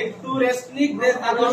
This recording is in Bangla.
একটু রেস্ট নিক রেস্ট আর দশ